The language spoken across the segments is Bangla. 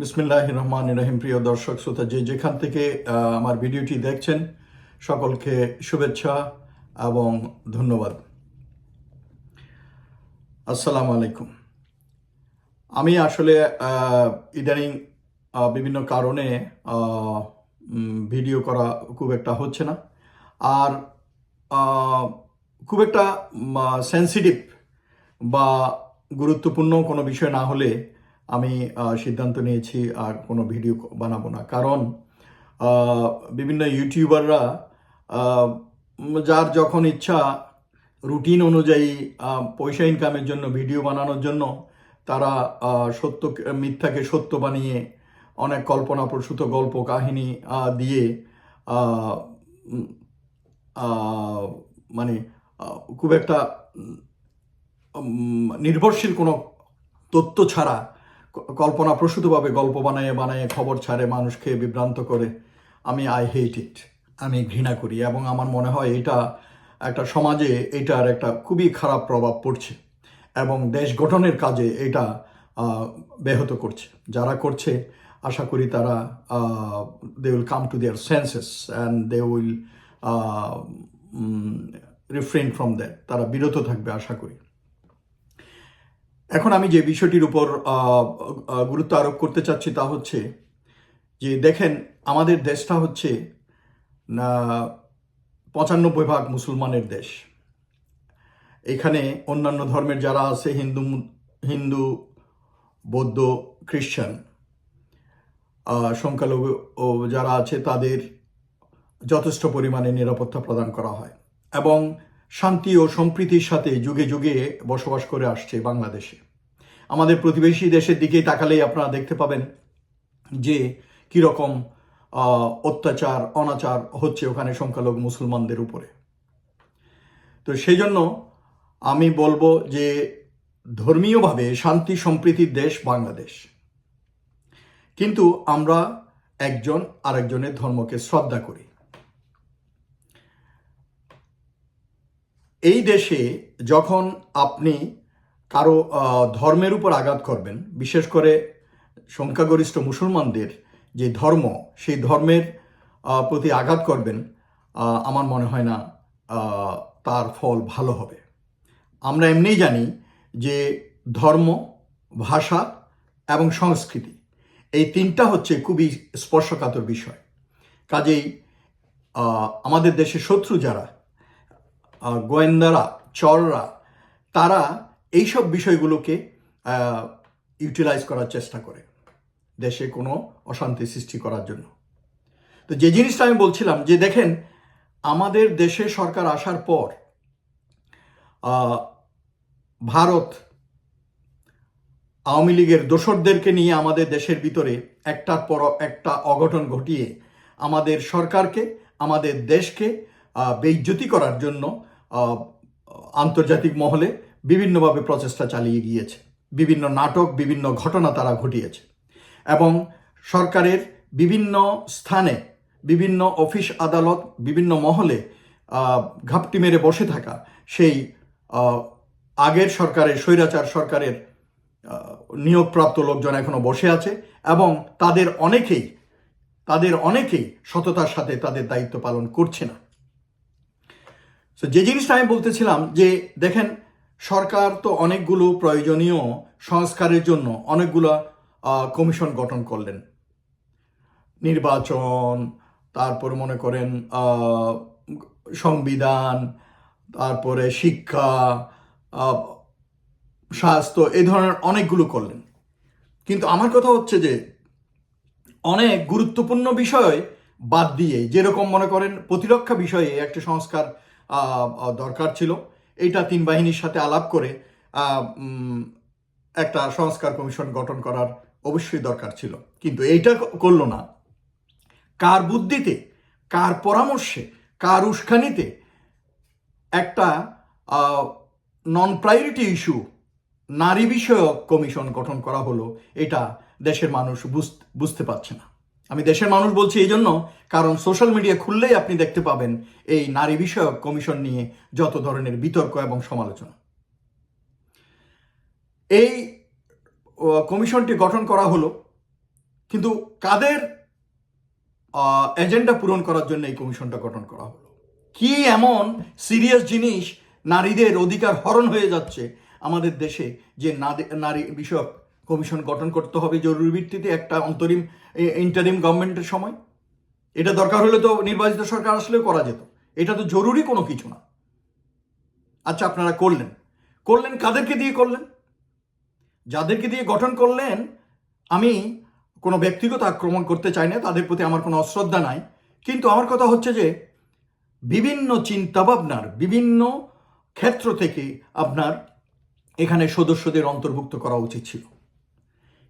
বিসমিল্লাহ রহমান রহিম প্রিয় দর্শক, শ্রোতা, যে যেখান থেকে আমার ভিডিওটি দেখছেন, সকলকে শুভেচ্ছা এবং ধন্যবাদ। আসসালামু আলাইকুম। আমি আসলে ইদানিং বিভিন্ন কারণে ভিডিও করা খুব একটা হচ্ছে না। আর খুব একটা সেন্সিটিভ বা গুরুত্বপূর্ণ কোনো বিষয় না হলে আমি সিদ্ধান্ত নিয়েছি আর কোনো ভিডিও বানাবো না। কারণ বিভিন্ন ইউটিউবাররা যার যখন ইচ্ছা, রুটিন অনুযায়ী পয়সা ইনকামের জন্য, ভিডিও বানানোর জন্য, তারা সত্য মিথ্যাকে সত্য বানিয়ে, অনেক কল্পনাপ্রসূত গল্প, কাহিনী দিয়ে মানে খুব একটা নির্ভরশীল কোনো তথ্য ছাড়া কল্পনাপ্রসূতভাবে গল্প বানায় বানায় খবর ছাড়ে, মানুষকে বিভ্রান্ত করে। আমি আই হেট ইট আমি ঘৃণা করি এবং আমার মনে হয় এটা একটা সমাজে এটার একটা খুবই খারাপ প্রভাব পড়ছে এবং দেশ গঠনের কাজে এটা ব্যাহত করছে। যারা করছে, আশা করি তারা they will come to their senses and they will refrain from that তারা বিরত থাকবে, আশা করি। এখন আমি যে বিষয়টির উপর গুরুত্ব আরোপ করতে চাচ্ছি তা হচ্ছে যে দেখেন, আমাদের দেশটা হচ্ছে পঁচানব্বই ভাগ মুসলমানের দেশ। এখানে অন্যান্য ধর্মের যারা আছে, হিন্দু হিন্দু, বৌদ্ধ, খ্রিশ্চান সংখ্যালঘু যারা আছে, তাদের যথেষ্ট পরিমাণে নিরাপত্তা প্রদান করা হয়। এবং শান্তি ও সম্প্রীতির সাথে যুগে যুগে বসবাস করে আসছে বাংলাদেশে। আমাদের প্রতিবেশী দেশের দিকে তাকালেই আপনারা দেখতে পাবেন যে কীরকম অত্যাচার, অনাচার হচ্ছে ওখানে সংখ্যালঘু মুসলমানদের উপরে। তো সেই জন্য আমি বলব যে ধর্মীয়ভাবে শান্তি, সম্প্রীতির দেশ বাংলাদেশ। কিন্তু আমরা একজন আরেকজনের ধর্মকে শ্রদ্ধা করি। এই দেশে যখন আপনি কারও ধর্মের উপর আঘাত করবেন, বিশেষ করে সংখ্যাগরিষ্ঠ মুসলমানদের যে ধর্ম, সেই ধর্মের প্রতি আঘাত করবেন আমার মনে হয় না তার ফল ভালো হবে। আমরা এমনিই জানি যে ধর্ম, ভাষা এবং সংস্কৃতি, এই তিনটা হচ্ছে খুবই স্পর্শকাতর বিষয়। কাজেই আমাদের দেশে শত্রু যারা গোয়েন্দারা, চররা, তারা এইসব বিষয়গুলোকে ইউটিলাইজ করার চেষ্টা করে দেশে কোনো অশান্তি সৃষ্টি করার জন্য। তো যে জিনিসটা আমি বলছিলাম যে দেখেন, আমাদের দেশে সরকার আসার পর ভারত আওয়ামী লীগের দোসরদেরকে নিয়ে আমাদের দেশের ভিতরে একটার পর একটা অঘটন ঘটিয়ে আমাদের সরকারকে, আমাদের দেশকে বেইজ্জতি করার জন্য আন্তর্জাতিক মহলে বিভিন্নভাবে প্রচেষ্টা চালিয়ে গিয়েছে। বিভিন্ন নাটক, বিভিন্ন ঘটনা তারা ঘটিয়েছে। এবং সরকারের বিভিন্ন স্থানে বিভিন্ন অফিস আদালত, বিভিন্ন মহলে ঘাপটি মেরে বসে থাকা সেই আগের সরকারের, স্বৈরাচার সরকারের নিয়োগপ্রাপ্ত লোকজন এখনও বসে আছে এবং তাদের অনেকেই তাদের অনেকেই সততার সাথে তাদের দায়িত্ব পালন করছে না। তো যে জিনিসটা আমি বলতেছিলাম যে, দেখেন, সরকার তো অনেকগুলো প্রয়োজনীয় সংস্কারের জন্য অনেকগুলো কমিশন গঠন করলেন। নির্বাচন, তারপর মনে করেন সংবিধান, তারপরে শিক্ষা স্বাস্থ্য এই ধরনের অনেকগুলো করলেন। কিন্তু আমার কথা হচ্ছে যে, অনেক গুরুত্বপূর্ণ বিষয় বাদ দিয়ে, যেরকম মনে করেন প্রতিরক্ষা বিষয়ে একটা সংস্কার দরকার ছিল। এইটা তিন বাহিনীর সাথে আলাপ করে একটা সংস্কার কমিশন গঠন করার অবশ্যই দরকার ছিল। কিন্তু এইটা করল না। কার বুদ্ধিতে, কার পরামর্শে, কার উস্কানিতে একটা নন প্রায়োরিটি ইস্যু নারী বিষয়ক কমিশন গঠন করা হলো, এটা দেশের মানুষ বুঝ- বুঝতে পারছে না। আমি দেশের মানুষ বলছি এই জন্য, কারণ সোশ্যাল মিডিয়া খুললেই আপনি দেখতে পাবেন এই নারী বিষয়ক কমিশন নিয়ে যত ধরনের বিতর্ক এবং সমালোচনা। এই কমিশনটি গঠন করা হলো, কিন্তু কাদের এজেন্ডা পূরণ করার জন্য এই কমিশনটা গঠন করা হলো? কি এমন সিরিয়াস জিনিস নারীদের অধিকার হরণ হয়ে যাচ্ছে আমাদের দেশে যে নারী বিষয়ক কমিশন গঠন করতে হবে জরুরি ভিত্তিতে একটা অন্তরিম ইন্টারিম গভর্নমেন্টের সময়। এটা দরকার হলে তো নির্বাচিত সরকার আসলেও করা যেত। এটা তো জরুরি কোনো কিছু না। আচ্ছা আপনারা করলেন। করলেন কাদেরকে দিয়ে করলেন? যাদেরকে দিয়ে গঠন করলেন, আমি কোনো ব্যক্তিগত আক্রমণ করতে চাই না, তাদের প্রতি আমার কোনো অশ্রদ্ধা নাই। কিন্তু আমার কথা হচ্ছে যে, বিভিন্ন চিন্তাভাবনার বিভিন্ন ক্ষেত্র থেকে আপনার এখানে সদস্যদের অন্তর্ভুক্ত করা উচিত ছিল।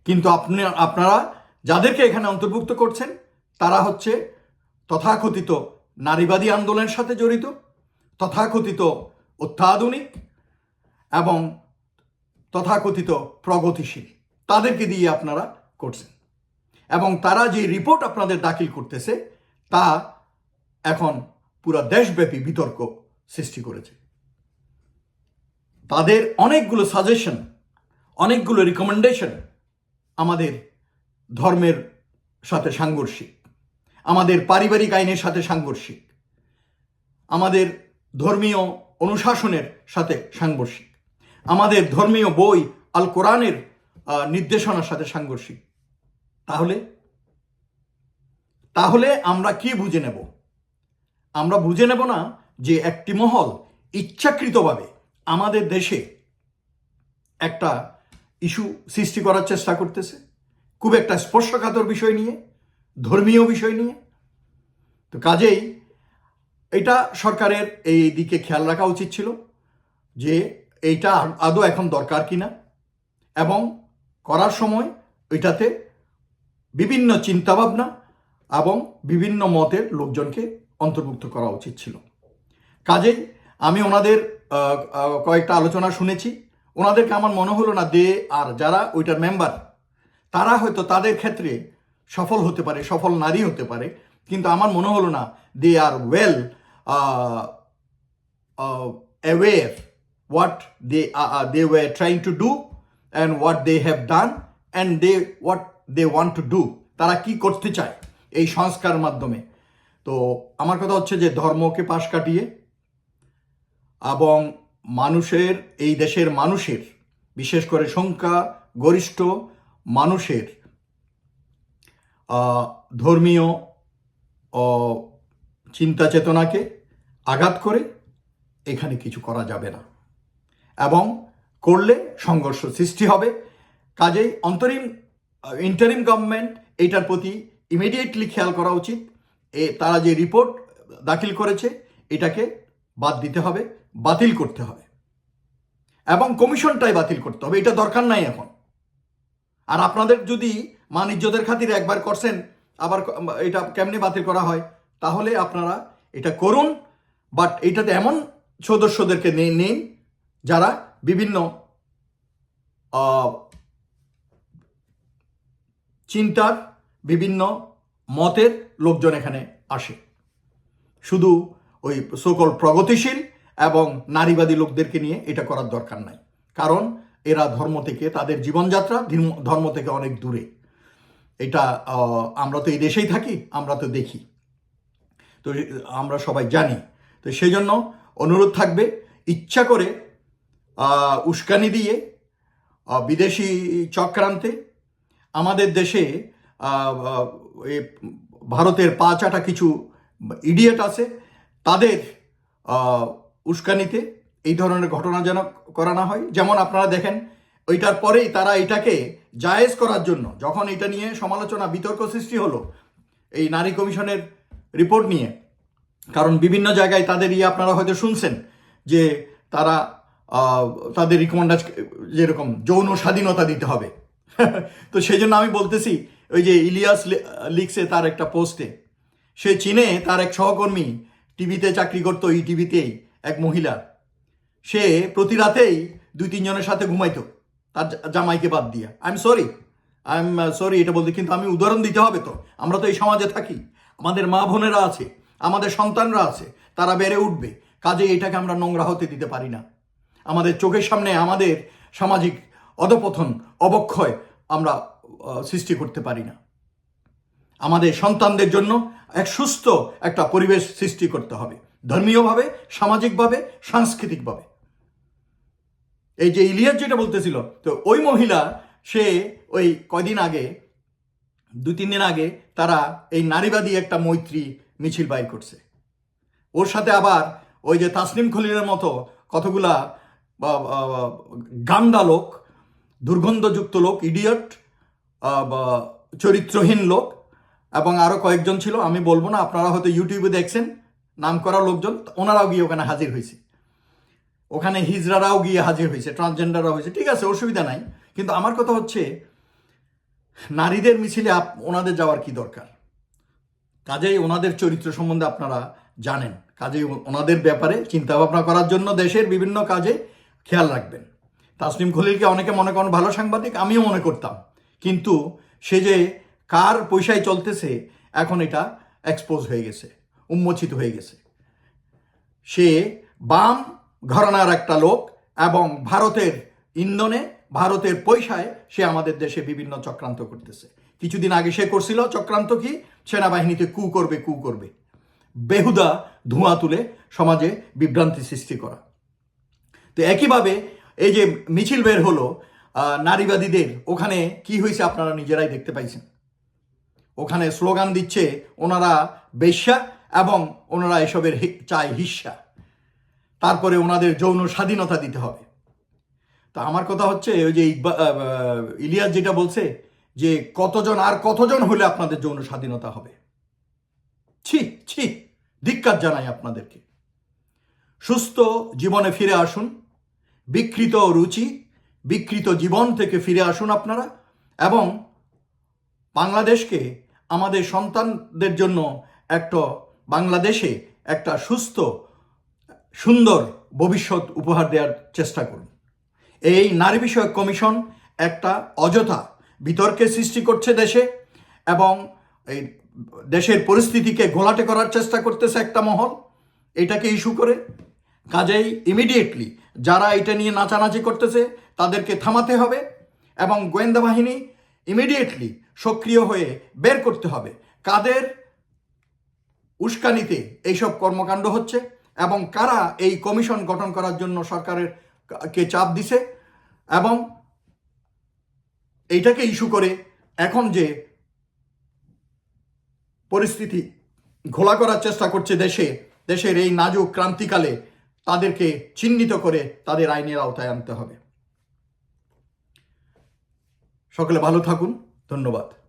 কিন্তু আপনি, আপনারা যাদেরকে এখানে অন্তর্ভুক্ত করছেন, তারা হচ্ছে তথাকথিত নারীবাদী আন্দোলনের সাথে জড়িত, তথাকথিত অত্যাধুনিক এবং তথাকথিত প্রগতিশীল। তাদেরকে দিয়ে আপনারা করছেন। এবং তারা যে রিপোর্ট আপনাদের দাখিল করতেছে, তা এখন পুরো দেশব্যাপী বিতর্ক সৃষ্টি করেছে। তাদের অনেকগুলো সাজেশন অনেকগুলো রিকমেন্ডেশন আমাদের ধর্মের সাথে সাংঘর্ষিক, আমাদের পারিবারিক আইনের সাথে সাংঘর্ষিক, আমাদের ধর্মীয় অনুশাসনের সাথে সাংঘর্ষিক, আমাদের ধর্মীয় বই আল কোরআনের নির্দেশনার সাথে সাংঘর্ষিক। তাহলে? তাহলে আমরা কি বুঝে নেব? আমরা বুঝে নেব না যে একটি মহল ইচ্ছাকৃতভাবে আমাদের দেশে একটা ইস্যু সৃষ্টি করার চেষ্টা করতেছে। খুব একটা স্পর্শকাতর বিষয় নিয়ে, ধর্মীয় বিষয় নিয়ে। তো কাজেই এটা সরকারের এই দিকে খেয়াল রাখা উচিত ছিল যে এইটা আদৌ এখন দরকার কিনা এবং করার সময় এটাতে বিভিন্ন চিন্তাভাবনা এবং বিভিন্ন মতের লোকজনকে অন্তর্ভুক্ত করা উচিত ছিল। কাজেই আমি ওনাদের কয়েকটা আলোচনা শুনেছি। ওনাদেরকে আমার মনে হলো না দে আর যারা ওইটার মেম্বার তারা হয়তো তাদের ক্ষেত্রে সফল হতে পারে, সফল নারী হতে পারে, কিন্তু আমার মনে হলো না they are well aware what they they were trying to do and what they have done and they what they want to do তারা কি করতে চায় এই সংস্কার মাধ্যমে। তো আমার কথা হচ্ছে যে ধর্মকে পাশ কাটিয়ে এবং মানুষের, এই দেশের মানুষের, বিশেষ করে সংখ্যা গরিষ্ঠ মানুষের ধর্মীয় চিন্তা চেতনাকে আঘাত করে এখানে কিছু করা যাবে না। এবং করলে সংঘর্ষ সৃষ্টি হবে। কাজেই অন্তরিম ইন্টারিম গভর্নমেন্ট এইটার প্রতি ইমিডিয়েটলি খেয়াল করা উচিত। এ, তারা যে রিপোর্ট দাখিল করেছে, এটাকে বাদ দিতে হবে। বাতিল করতে হবে। এবং কমিশনটাই বাতিল করতে হবে। এটা দরকার নাই এখন। আর আপনাদের যদি মানিজ্যদের খাতিরে একবার করছেন, আবার এটা কেমনি বাতিল করা হয়? তাহলে আপনারা এটা করুন। বাট এটাতে এমন সদস্যদেরকে নিন যারা বিভিন্ন চিন্তার বিভিন্ন মতের লোকজন এখানে আসে। শুধু ওই সকল প্রগতিশীল এবং নারীবাদী লোকদেরকে নিয়ে এটা করার দরকার নাই। কারণ এরা ধর্ম থেকে, তাদের জীবনযাত্রা ধর্ম- থেকে অনেক দূরে। এটা আমরা তো এই দেশেই থাকি, আমরা তো দেখি। তো আমরা সবাই জানি। তো সেই জন্য অনুরোধ থাকবে, ইচ্ছা করে উস্কানি দিয়ে বিদেশি চক্রান্তে আমাদের দেশে ভারতের পা চাটা কিছু ইডিয়েট আছে, তাদের উস্কানিতে এই ধরনের ঘটনা যেন করা না হয়। যেমন আপনারা দেখেন, ওইটার পরেই তারা এটাকে জায়েজ করার জন্য, যখন এটা নিয়ে সমালোচনা, বিতর্ক সৃষ্টি হলো, এই নারী কমিশনের রিপোর্ট নিয়ে। কারণ বিভিন্ন জায়গায় তাদের ইয়ে আপনারা হয়তো শুনছেন যে তারা তাদের রিকমেন্ডাজ যেরকম যৌন স্বাধীনতা দিতে হবে। তো সেই জন্য আমি বলতেছি, ওই যে ইলিয়াস লিখছে তার একটা পোস্টে। সে চীনে তার এক সহকর্মী টিভিতে চাকরি করতো এই টিভিতেই এক মহিলা। সে প্রতি রাতেই দুই তিনজনের সাথে ঘুমাইতো, তার জামাইকে বাদ দিয়া। I am sorry I am sorry এটা বলতে কিন্তু আমি উদাহরণ দিতে হবে তো। আমরা তো এই সমাজে থাকি, আমাদের মা বোনেরা আছে, আমাদের সন্তানরা আছে, তারা বেড়ে উঠবে কাজে এটাকে আমরা নোংরা হতে দিতে পারি না। আমাদের চোখের সামনে আমাদের সামাজিক অধপতন, অবক্ষয় আমরা সৃষ্টি করতে পারি না। আমাদের সন্তানদের জন্য এক সুস্থ একটা পরিবেশ সৃষ্টি করতে হবে। ধর্মীয়ভাবে, সামাজিকভাবে, সাংস্কৃতিকভাবে। এই যে ইলিয়াস যেটা বলতেছিল, তো ওই মহিলা, সে ওই কয়দিন আগে দু তিন দিন আগে তারা এই নারীবাদী একটা মৈত্রী মিছিল বাইর করছে। ওর সাথে আবার ওই যে তাসনিম খলিলের মতো কতগুলা গান্ডা লোক, দুর্গন্ধযুক্ত লোক ইডিয়ট চরিত্রহীন লোক, এবং আরও কয়েকজন ছিল, আমি বলব না, আপনারা হয়তো ইউটিউবে দেখছেন নাম করা লোকজন ওনারাও গিয়ে ওখানে হাজির হয়েছে। ওখানে হিজরারাও গিয়ে হাজির হয়েছে ট্রান্সজেন্ডাররাও হয়েছে, ঠিক আছে, অসুবিধা নাই। কিন্তু আমার কথা হচ্ছে, নারীদের মিছিলে আপ- ওনাদের যাওয়ার কি দরকার? কাজেই ওনাদের চরিত্র সম্বন্ধে আপনারা জানেন, কাজেই ওনাদের ব্যাপারে চিন্তা ভাবনা করার জন্য দেশের বিভিন্ন কাজে খেয়াল রাখবেন। তাসনিম খলিলকে অনেকে মনে করেন ভালো সাংবাদিক, আমিও মনে করতাম। কিন্তু সে যে কার পয়সায় চলতেছে, এখন এটা এক্সপোজ হয়ে গেছে। উন্মোচিত হয়ে গেছে। সে বাম ঘরানার একটা লোক এবং ভারতের ইন্ধনে, ভারতের পয়সায় সে আমাদের দেশে বিভিন্ন চক্রান্ত করতেছে। কিছুদিন আগে সে করছিল, চক্রান্ত কি? সেনাবাহিনীতে কু করবে কু করবে। বেহুদা ধোঁয়া তুলে সমাজে বিভ্রান্তি সৃষ্টি করা। তো একইভাবে এই যে মিছিল বের হলো নারীবাদীদের, ওখানে কি হয়েছে আপনারা নিজেরাই দেখতে পাইছেন? ওখানে স্লোগান দিচ্ছে, ওনারা বেশ্যা এবং ওনারা এসবের চায় হিস্সা। তারপরে ওনাদের যৌন স্বাধীনতা দিতে হবে। তা আমার কথা হচ্ছে, ওই যে ইলিয়াস যেটা বলছে যে কতজন আর কতজন হলে আপনাদের যৌন স্বাধীনতা হবে। ছি ছি, ধিক্কার জানাই আপনাদেরকে। সুস্থ জীবনে ফিরে আসুন, বিকৃত রুচি, বিকৃত জীবন থেকে ফিরে আসুন আপনারা, এবং বাংলাদেশকে আমাদের সন্তানদের জন্য একটা বাংলাদেশে একটা সুস্থ, সুন্দর ভবিষ্যৎ উপহার দেওয়ার চেষ্টা করুন। এই নারী বিষয়ক কমিশন একটা অযথা বিতর্কের সৃষ্টি করছে দেশে এবং এই দেশের পরিস্থিতিকে ঘোলাটে করার চেষ্টা করতেছে একটা মহল। এটাকে ইস্যু করে কাজেই ইমিডিয়েটলি যারা এটা নিয়ে নাচানাচি করতেছে তাদেরকে থামাতে হবে এবং গোয়েন্দা বাহিনী ইমিডিয়েটলি সক্রিয় হয়ে বের করতে হবে। কাদের উস্কানিতে এইসব কর্মকাণ্ড হচ্ছে এবং কারা এই কমিশন গঠন করার জন্য সরকারের কে চাপ দিছে এবং এইটাকে ইস্যু করে এখন যে পরিস্থিতি ঘোলা করার চেষ্টা করছে দেশে, দেশের এই নাজুক ক্রান্তিকালে তাদেরকে চিহ্নিত করে তাদের আইনের আওতায় আনতে হবে। সকলে ভালো থাকুন, ধন্যবাদ।